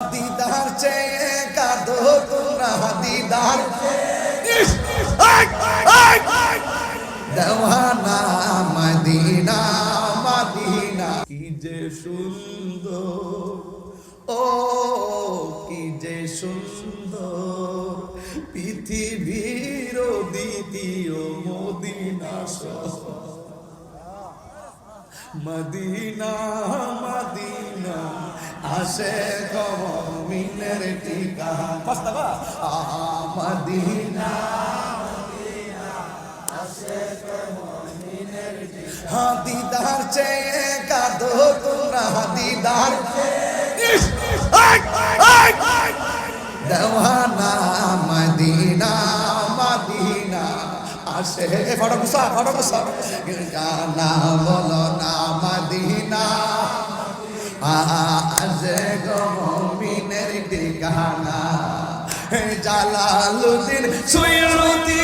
দিদার চেয়ে কাঁদো তোমরা, দিদার দেওয়ানা মদিনা মদিনা। কি যে সুন্দর, ও কি যে সুন্দর। পৃথিবীর দ্বিতীয় মদিনা শহর। মদিনা মদিনা আসে কমিনের টিকা পাস্তাবা মদিনা হ্যাঁ দিদার চেয়ে কাঁদো তোমরা দিদার দেওয়ানা আসে ফটো গুসা ফটো গুসা গানা বলো না মদিনা। আসে গো মমিনের ঠিকানা। জালালুদ্দিন সুয়ুতি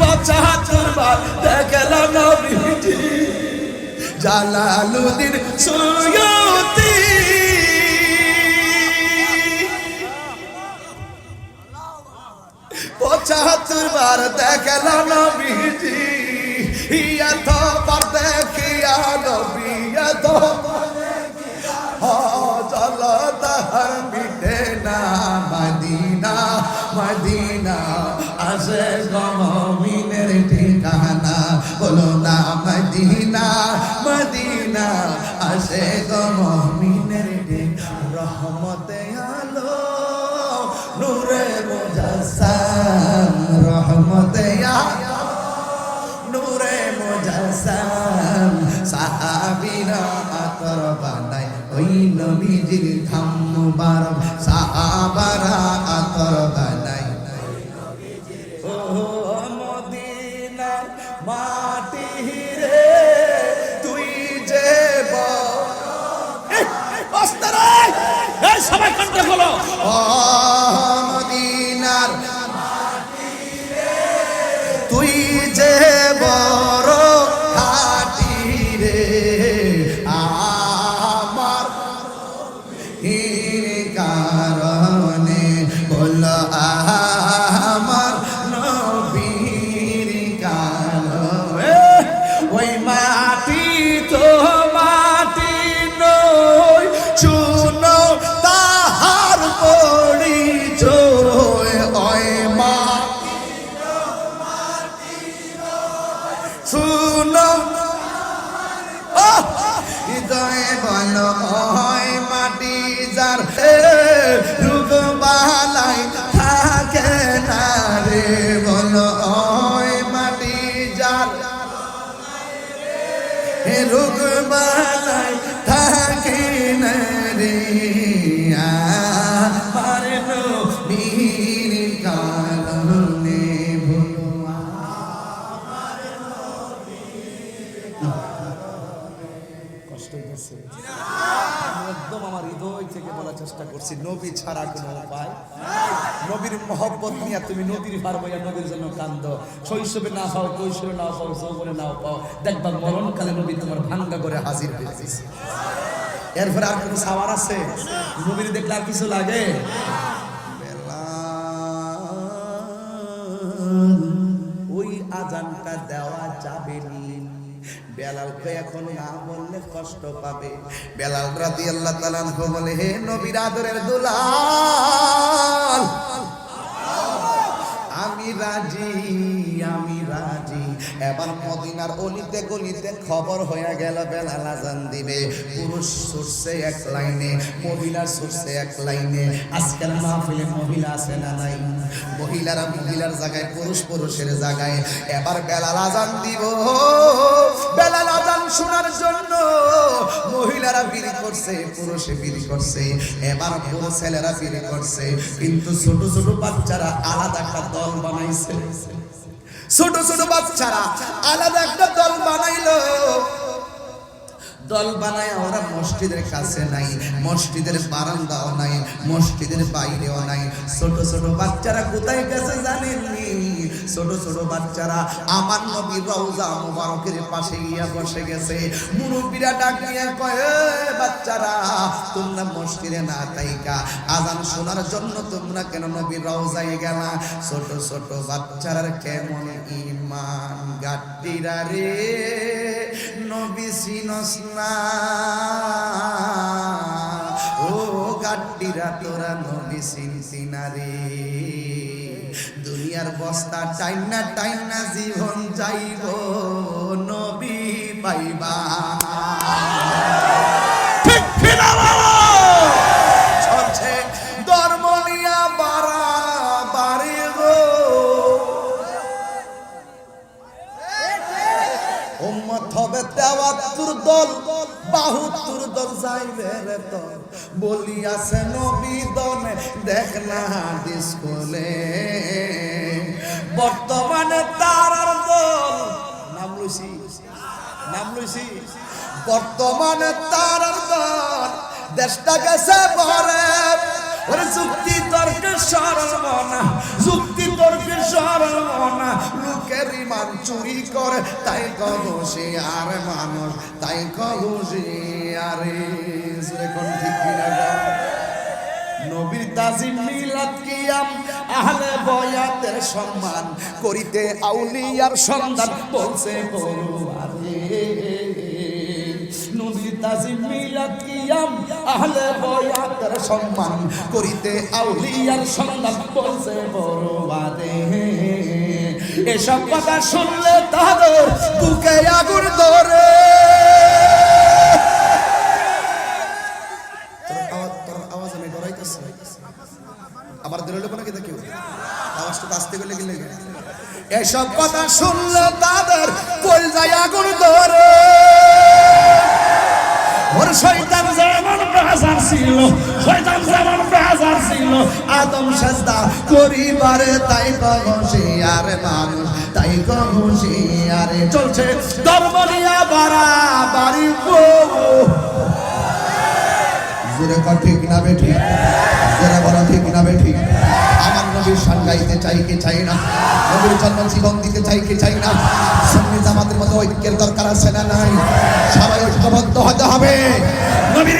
পঁচাত্তর বার দেখলাম নবীজি জালালুদ্দিন সুয়ুতি পঁচাত্তর বার দেখলাম নবীজি। এত বার দেখিয়া নবী এত চল তাহার মিটে না মদিনা মদিনা আসে গমিনের ঠিকানা। বলো না, মদিনা মদিনা আসে গমিনের সাহাবীরা আতর বানায় ওই নবীজির ধাম মুবারক সাহাবারা আতর বানায় ও মদিনা মাটি রে তুই যে সবাই কণ্ঠে বলো। ও মদিনার তুই হির কারণে বল আমার নবীর কারণে ওই মাটি তো মাটি নয় শুনো তাহার পরিচয় ওই মাটি শুনো আহ! হৃদয়ে বল হয় মাটি যার করছি নবী ছাড়া কোনো উপায় নবীর মহব্বত নিয়ে তুমি নদীর পার বইয়া নবীর জন্য কান্দ। শৈশবে না পাও, কৈশোরে না পাও, যৌবনে না পাও, দেখবা মরণকালে নবী তোমার ভাঙ্গা করে হাজির হয়ে গেছে। এরপরে আর কোনো সাওয়ার আছে? নবীর দেখলে আর কিছু লাগে? ওই আজানটা দেওয়া যাবে নি। বেলালকে এখন না বললে কষ্ট পাবে। বেলাল রাদি আল্লাহ তালানকে বলে, হে নবীর আদরের দুলাল আমি রাজি আমি রাজি। এবার মদিনার অলিতে গলিতে খবর হয়ে গেল বেলাল আজান দিবে। পুরুষ ছুটছে এক লাইনে, মহিলা ছুটছে এক লাইনে। আজকাল মাহফিলে মহিলা আছে না নাই? মহিলারা মহিলার জায়গায়, পুরুষ পুরুষের জায়গায়। এবার বেলাল আজান দিব। বেলাল আজান শোনার জন্য মহিলারা বিড়ি করছে, পুরুষে বিড়ি করছে। এবার পুরো ছেলেরা বিড়ি করছে। কিন্তু ছোট ছোট বাচ্চারা আলাদা একটা দল বানাইছে। ছোট ছোট বাচ্চারা আলাদা একটা দল বানাইলো। দল বানায়, ওরা মসজিদের কাছে নাই, মসজিদের বারান্দাও নাই, মসজিদের বাইরেও নাই। ছোট ছোট বাচ্চারা কোথায় গেছে জানেননি? ছোট ছোট বাচ্চারা আমার নবীর রওজা মুবারকের পাশে গিয়া বসে গেছে। মুরব্বীরা ডাক দিয়ে কয় বাচ্চারা, তোমরা মসজিদে না তাইকা আজান শোনার জন্য তোমরা কেন নবীর রওজায় গেলা? ছোট ছোট বাচ্চারা কেমন ইমান, গাড্ডিরা রে। নবী চিনস না ও গাড্ডিরা, তোরা নবী চিনছি না রে। দুনিয়ার বস্তা টাইনা টাইনা, জীবন যাইব নবী পাইবা। ঠিক দল যাইবে দল বলিয়াছে, নবী দনে, দেখ না ডিসকোলে বর্তমানে তারার দল, নাম লইছি নাম লইছি। বর্তমানে তারার দল, দেশটা গেছে ভরে। ওরে, যুক্তি তর্কে সরল মনা, যুক্তি তর্কে সরল মনা। লোকের ইমান চুরি করে, তাই কহসে আর মানুষ, তাই কহসে ঠিক নবীর তাজিম মিলাদ কিয়াম, আহলে বয়াতের সম্মান করিতে আউলিয়ার সন্ধান বলছে বলুয়ারে নবীর তাজিম মিলাদ কিয়াম, আহলে বয়াতের সম্মান করিতে আউলিয়ার বলছে এসব কথা শুনলে তাদের এসব কথা শুনলে তাদের কল যায় আগুন ধরে। ওর শয়তান যেমন বাজার ছিল, শয়তান যেমন বাজার ছিল, আদম সাজদা করিবারে, তাই কহসি আরে মানুষ, তাই কহসি আরে চলছে। ধর্ম নিয়া বাড়া বাড়ি জোরে কর ঠিক না বেঠি জোরে বলো ঠিক না বেঠি আমার নবীর সান গাইতে চাই কি চাই না? নবীর জন্ম জীবন দিতে চাই কি চাই না? সন্নি জামাতের মতো ঐক্যের দরকার আছে না নাই? সবাই ঐক্যবদ্ধ হতে হবে। নবীর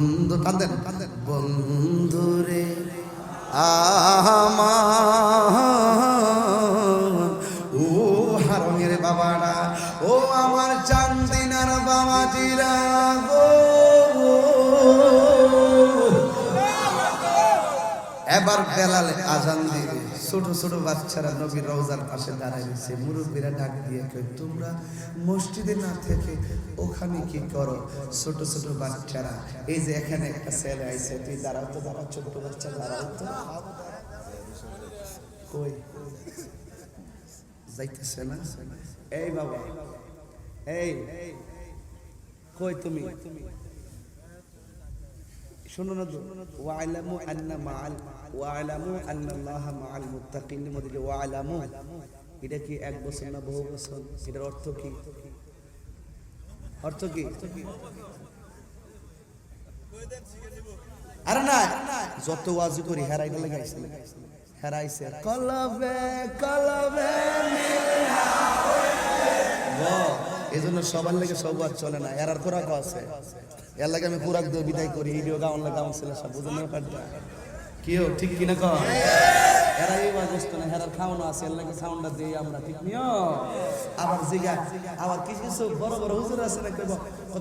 বন্ধু কাঁদেন বন্ধু রে ও হারঙের বাবারা, ও আমার চান্দিনার বাবাজিরা গো। এবার বেলালে আজান দিবে ছোট ছোট বাচ্চারা নবীর রওজার পাশে দাঁড়ায় রয়েছে। মুরব্বীরা ডাক দিয়ে কয়, তোমরা মসজিদে না থেকে ওখানে কি করো? ছোট ছোট বাচ্চারা, এই যে এখানে একটা ছেলে আইছে, তুই দাঁড়াও তো, দাঁড়াও ছোট বাচ্চা, দাঁড়াও তো। কই? যাইতেছে না? এই বাবা, এই, কই তুমি? শোনো না তো ওয়ালামু আন্না মাআল ওয়ালামু আন্নাল্লাহ মাআল মুত্তাকিন মধ্যে যে ওয়ালামু, এটা কি এক বছর না বহু বছর? এটার অর্থ কি? অর্থ কি? আরে না, যত ওয়াজ করি লাগাইছে। হেরাইছে। কলবে কলবে এই জন্য সবার লেগে সব আর চলে না এর আর খোরাক আছে। এর লাগে আমি খোরাক দিয়ে বিদায় করি ভিডিও গাউন লাগে গাউন ছিল সব ব্যাপারটা? কিও ঠিক কিনা কর এরা না হেরার খাওয়ানো আছে লাগে সাউন্ডটা দিই আমরা, ঠিক নিও? আবার জিগা, আবার কিছু কিছু বড় বড় হুজুর আছে না, কইব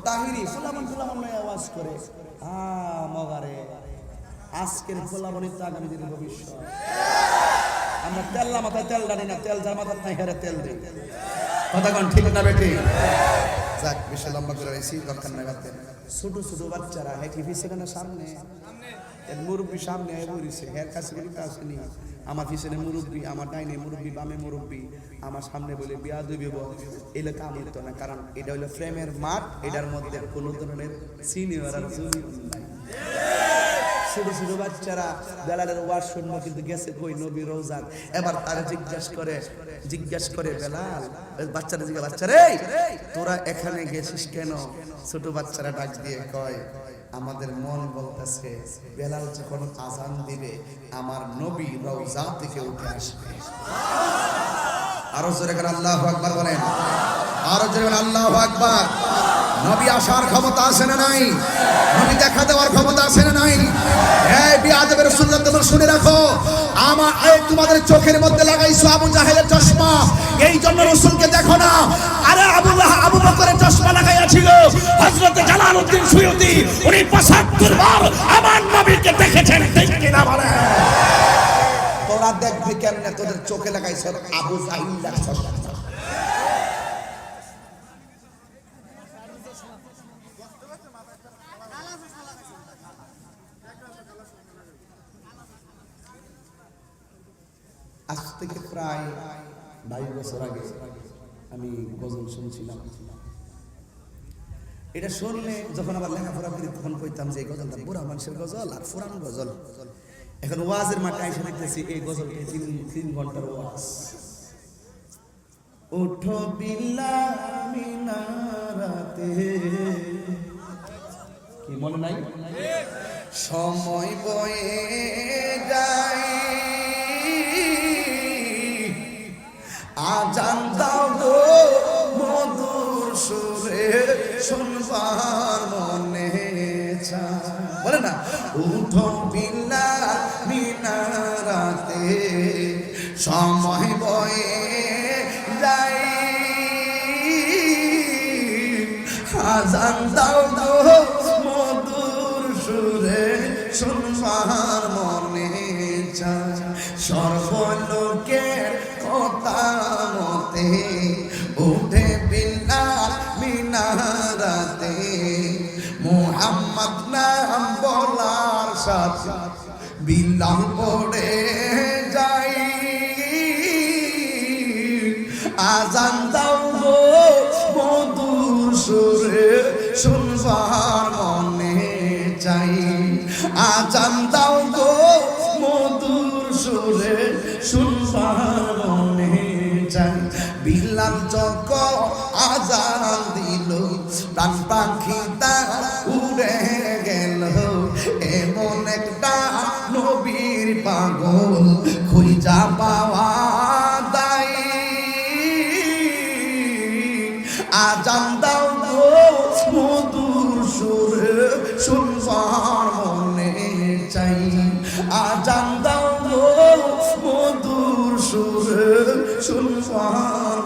তাহিরি, ফুলামন ফুলামন আওয়াজ করে। আ, মগারে। আজকের ফুলামনি তো আগামী দিনের ভবিষ্যৎ। আমরা তেল্লা মাথায় তেল ডানি না, তেল যার মাথার নাই, হেরে তেল দিই। কথা ঠিক না বেটি যাক, বেশি লম্বা করে রয়েছি দরকার নাই। ছোট ছোট বাচ্চারা, হেঁটে ফিরছে কেন সামনে। এর মুরব্বী সামনে আয় বলিছে হের কাছে কোনো কাজ নেই। আমার পিছনে মুরব্বী, আমার ডাইনে মুরব্বী, বামে মুরব্বী। আমার সামনে বলে, বিয়া দুইব এলে কাম হইতো না, কারণ এটা হলো প্রেমের মাঠ, এটার মধ্যে কোনো ধরনের সিনিয়র আর জুনিয়র ছোট ছোট বাচ্চারা বেলালের কিন্তু গেছে কই নবী এবার তারা করে করে, বেলাল বাচ্চারা তোরা এখানে গেছিস কেন? ছোট বাচ্চারা ডাক দিয়ে কয়, আমাদের মন বলতেছে, বেলাল যখন আজান দিবে, আমার নবী রওজা থেকে উঠে আসবে। আরও জোরে আল্লাহ আকবার বলেন। আরও জোরে আল্লাহ আকবার। নবী আসার ক্ষমতা আছে না নাই? নবী দেখা দেওয়ার ক্ষমতা আছে না নাই? এই বিয়াদবের সুন্নাত তোমরা শুনে রাখো। আমার তোমাদের চোখের মধ্যে লাগাইছো আবু জাহেলের চশমা। এই জন্য রাসূলকে দেখো না। আরে আবুল্লাহ আবু বকরের চশমা লাগাইয়াছিল। হযরত জালালউদ্দিন সুয়ুতি, উনি 75 বার আমার নবীকে দেখেছেন, ঠিক কিনা বলেন তোরা দেখবি কেমনে তোদের চোখে লাগাইছ আবু জাহিল লাগছ থেকে প্রায় বাইশ বছর আগে আমি গজল শুনছিলাম। এটা শুনলে যখন আবার লেখাপড়া করি তখন কইতাম যে এই গজলটা বুড়া মানুষের গজল আর ফুরান গজল। এখন ওয়াজের মাঠে এসে দেখতেছি এই গজলটা তিন তিন ঘণ্টার ওয়াজ। ওঠো বিল্লা মিনারাতে কি মনে নাই? সময় বয়ে যায়। আজান দাও গো মধুর সুরে, শুনবার মনে বলে না, উঠো বিল্লা মিনারাতে সময় বয়ে যাই আজান দাও উঠে বিল্লা মিনারাতে মোহাম্মদ নাম বলার সাথে বিল্লাল পড়ে যাই। আজান দাও মধুর সুরে শুনবার মনে চাই। আজান দাও গো মধুর সুরে শুনবার মনে বিলাল চক আজান দিল। প্রাণ পাখি তার উড়ে গেল। এমন একটা নবীর পাগল খুঁজা পাওয়া দায়। আজান দাও গো মধুর সুরে শুনবার মনে চাই। আজান দাও গো মধুর সুরে শুনবার